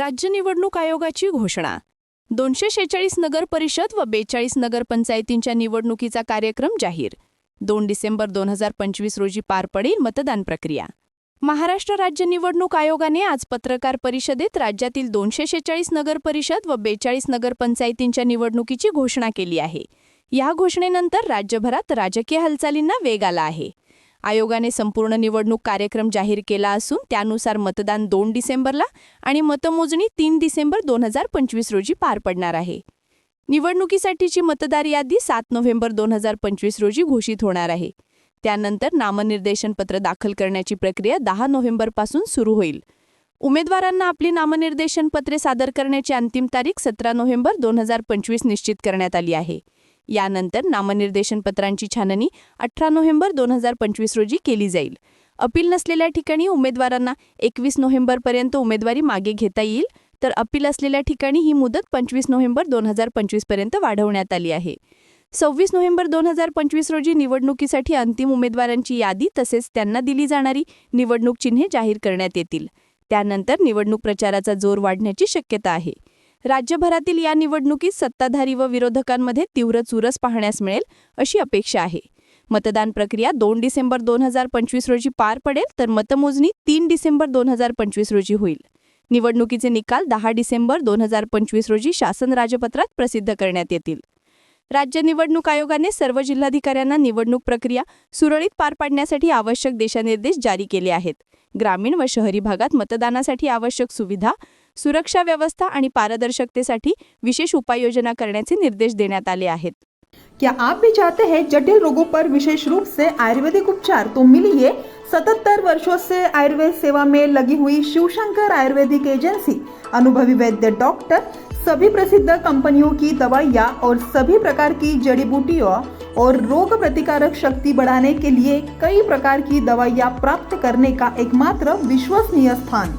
राज्य निवडणूक आयोगाची घोषणा. दोनशे शेचाळीस नगर परिषद व बेचाळीस नगरपंचायतींच्या निवडणुकीचा कार्यक्रम जाहीर. दोन डिसेंबर दोन हजार पंचवीस रोजी पार पडेल मतदान प्रक्रिया. महाराष्ट्र राज्य निवडणूक आयोगाने आज पत्रकार परिषदेत राज्यातील दोनशे शेचाळीस नगर परिषद व बेचाळीस नगरपंचायतींच्या निवडणुकीची घोषणा केली आहे. या घोषणेनंतर राज्यभरात राजकीय हालचालींना वेग आला आहे. आयोगाने संपूर्ण निवडणूक कार्यक्रम जाहीर केला असून त्यानुसार मतदान दोन डिसेंबरला आणि मतमोजणी तीन डिसेंबर दोन हजार पंचवीस रोजी पार पडणार आहे. निवडणुकीसाठीची मतदार यादी सात नोव्हेंबर दोन हजार पंचवीस रोजी घोषित होणार आहे. त्यानंतर नामनिर्देशन पत्र दाखल करण्याची प्रक्रिया दहा नोव्हेंबरपासून सुरू होईल. उमेदवारांना आपली नामनिर्देशन पत्रे सादर करण्याची अंतिम तारीख सतरा नोव्हेंबर दोन हजार पंचवीस निश्चित करण्यात आली आहे. यानंतर नामनिर्देशन पत्रांची छाननी अठरा नोव्हेंबर दोन हजार पंचवीस रोजी केली जाईल. अपील नसलेल्या ठिकाणी उमेदवारांना एकवीस नोव्हेंबरपर्यंत उमेदवारी मागे घेता येईल तर अपील असलेल्या ठिकाणी ही मुदत पंचवीस नोव्हेंबर दोन हजार पंचवीसपर्यंत वाढवण्यात आली आहे. सव्वीस नोव्हेंबर दोन हजार पंचवीस रोजी निवडणुकीसाठी अंतिम उमेदवारांची यादी तसेच त्यांना दिली जाणारी निवडणूक चिन्हे जाहीर करण्यात येतील. त्यानंतर निवडणूक प्रचाराचा जोर वाढण्याची शक्यता आहे. राज्यभरातील या निवडणुकीत सत्ताधारी व विरोधकांमध्ये तीव्र चुरस पाहण्यास मिळेल अशी अपेक्षा आहे. मतदान प्रक्रिया दोन डिसेंबर दोन हजार पंचवीस रोजी पार पडेल तर मतमोजणी तीन डिसेंबर दोन हजार पंचवीस रोजी होईल. निवडणुकीचे निकाल दहा डिसेंबर दोन हजार पंचवीस रोजी शासन राजपत्रात प्रसिद्ध करण्यात येतील. राज्य निवडणूक आयोगाने सर्व जिल्हाधिकाऱ्यांना निवडणूक प्रक्रिया सुरळीत पार पाडण्यासाठी आवश्यक दिशानिर्देश जारी केले आहेत. ग्रामीण व शहरी भागात मतदानासाठी आवश्यक सुविधा सुरक्षा व्यवस्था आणि पारदर्शकतेसाठी विशेष उपाययोजना करण्याचे निर्देश देण्यात आले आहेत. क्या आप भी चाहते हैं जटिल रोगों पर विशेष रूप से आयुर्वेदिक उपचार? तो मिलिए सतहत्तर वर्षों से आयुर्वेद सेवा में लगी हुई शिवशंकर आयुर्वेदिक एजेंसी अनुभवी वैद्य डॉक्टर सभी प्रसिद्ध कंपनियों की दवाइयाँ और सभी प्रकार की जड़ी बूटियों और रोग प्रतिकारक शक्ति बढ़ाने के लिए कई प्रकार की दवाइयाँ प्राप्त करने का एकमात्र विश्वसनीय स्थान।